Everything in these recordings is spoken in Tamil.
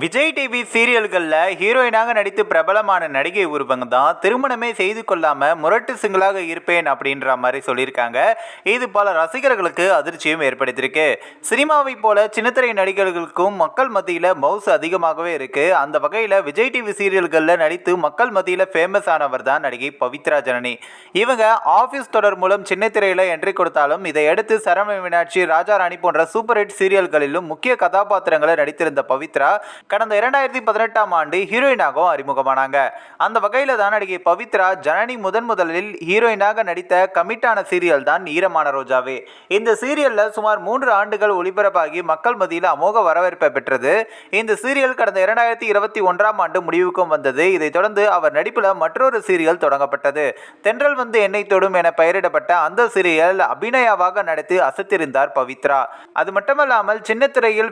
விஜய் டிவி சீரியல்களில் ஹீரோயினாக நடித்து பிரபலமான நடிகை ஒருவங்க தான் திருமணமே செய்து கொள்ளாமல் முரட்டு சிங்களாக இருப்பேன் அப்படின்ற மாதிரி சொல்லியிருக்காங்க. இது பல ரசிகர்களுக்கு அதிர்ச்சியும் ஏற்படுத்தியிருக்கு. சினிமாவை போல சின்னத்திரை நடிகர்களுக்கும் மக்கள் மத்தியில் மவுஸ் அதிகமாகவே இருக்குது அந்த வகையில் விஜய் டிவி சீரியல்களில் நடித்து மக்கள் மத்தியில் ஃபேமஸ் ஆனவர் தான் நடிகை பவித்ரா ஜனனி. இவங்க ஆஃபீஸ் தொடர் மூலம் சின்னத்திரையில் என்ட்ரி கொடுத்தாலும் இதை அடுத்து சரவண மீனாட்சி ராஜா ராணி போன்ற சூப்பர் ஹிட் சீரியல்களிலும் முக்கிய கதாபாத்திரங்களை நடித்திருந்த பவித்ரா கடந்த இரண்டாயிரத்தி பதினெட்டாம் ஆண்டு ஹீரோயினாகவும் அறிமுகமானாங்க. அந்த வகையில் தான் நடிகை பவித்ரா ஜனனி முதன் முதலில் ஹீரோயினாக நடித்த கமிட்டான சீரியல் தான் ஈரமான ரோஜாவே. இந்த சீரியலில் சுமார் மூன்று ஆண்டுகள் ஒளிபரப்பாகி மக்கள் மத்தியில் அமோக வரவேற்பை பெற்றது. இந்த சீரியல் கடந்த இரண்டாயிரத்தி இருபத்தி ஒன்றாம் ஆண்டு முடிவுக்கும் வந்தது. இதைத் தொடர்ந்து அவர் நடிப்பில் மற்றொரு சீரியல் தொடங்கப்பட்டது. தென்றல் வந்து என்னை தொடும் என பெயரிடப்பட்ட அந்த சீரியல் அபிநயாவாக நடித்து அசத்திருந்தார் பவித்ரா. அது மட்டுமல்லாமல் சின்ன திரையில்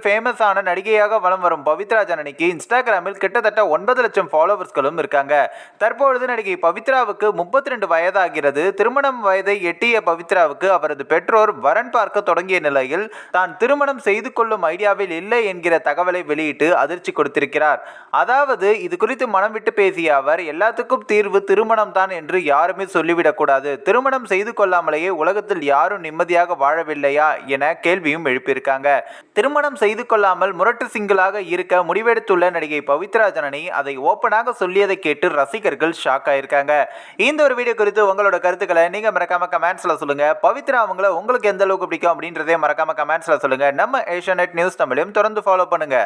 நடிகையாக வலம் வரும் பவித்ரா ஜனனிக்கு இன்ஸ்டாகிராமில் கிட்டத்தட்ட ஒன்பது லட்சம் ஃபாலோவர்ஸ்களும் இருக்காங்க. தற்பொழுது நடிகை பவித்ராவுக்கு முப்பத்தி ரெண்டு வயதாகிறது. திருமணம் வயதை எட்டிய பவித்ராவுக்கு அவரது பெற்றோர் வரன் பார்க்க தொடங்கிய நிலையில் தான் திருமணம் செய்து கொள்ளும் ஐடியாவில் இல்லை என்கிற தகவலை வெளியிட்டு அதிர்ச்சி கொடுத்திருக்கிறார். அதாவது இது குறித்து மனம் விட்டு பேசிய அவர் எல்லாத்துக்கும் தீர்வு திருமணம் தான் என்று யாருமே சொல்லிவிடக்கூடாது திருமணம் செய்து கொள்ளாமலேயே உலகத்தில் யாரும் நிம்மதியாக வாழவில்லையா என கேள்வியும் எழுப்பியிருக்காங்க. திருமணம் செய்து கொள்ளாமல் முரட்டு சிங்கிளாக இருக்க முடிவெடுத்துள்ள நடிகை பவித்ரா ஜனனி அதை ஓப்பனாக சொல்லியதை கேட்டு ரசிகர்கள் ஷாக் ஆயிருக்காங்க. இந்த ஒரு வீடியோ குறித்து உங்களோட கருத்துக்களை நீங்க மறக்காம கமெண்ட்ஸ்ல சொல்லுங்க. பவித்ரா அவங்கள உங்களுக்கு எந்த அளவுக்கு பிடிக்கும் அப்படின்றதே மறக்காம கமெண்ட்ஸ்ல சொல்லுங்க. நம்ம ஏஷியா நியூஸ் தமிழையும் தொடர்ந்து ஃபாலோ பண்ணுங்க.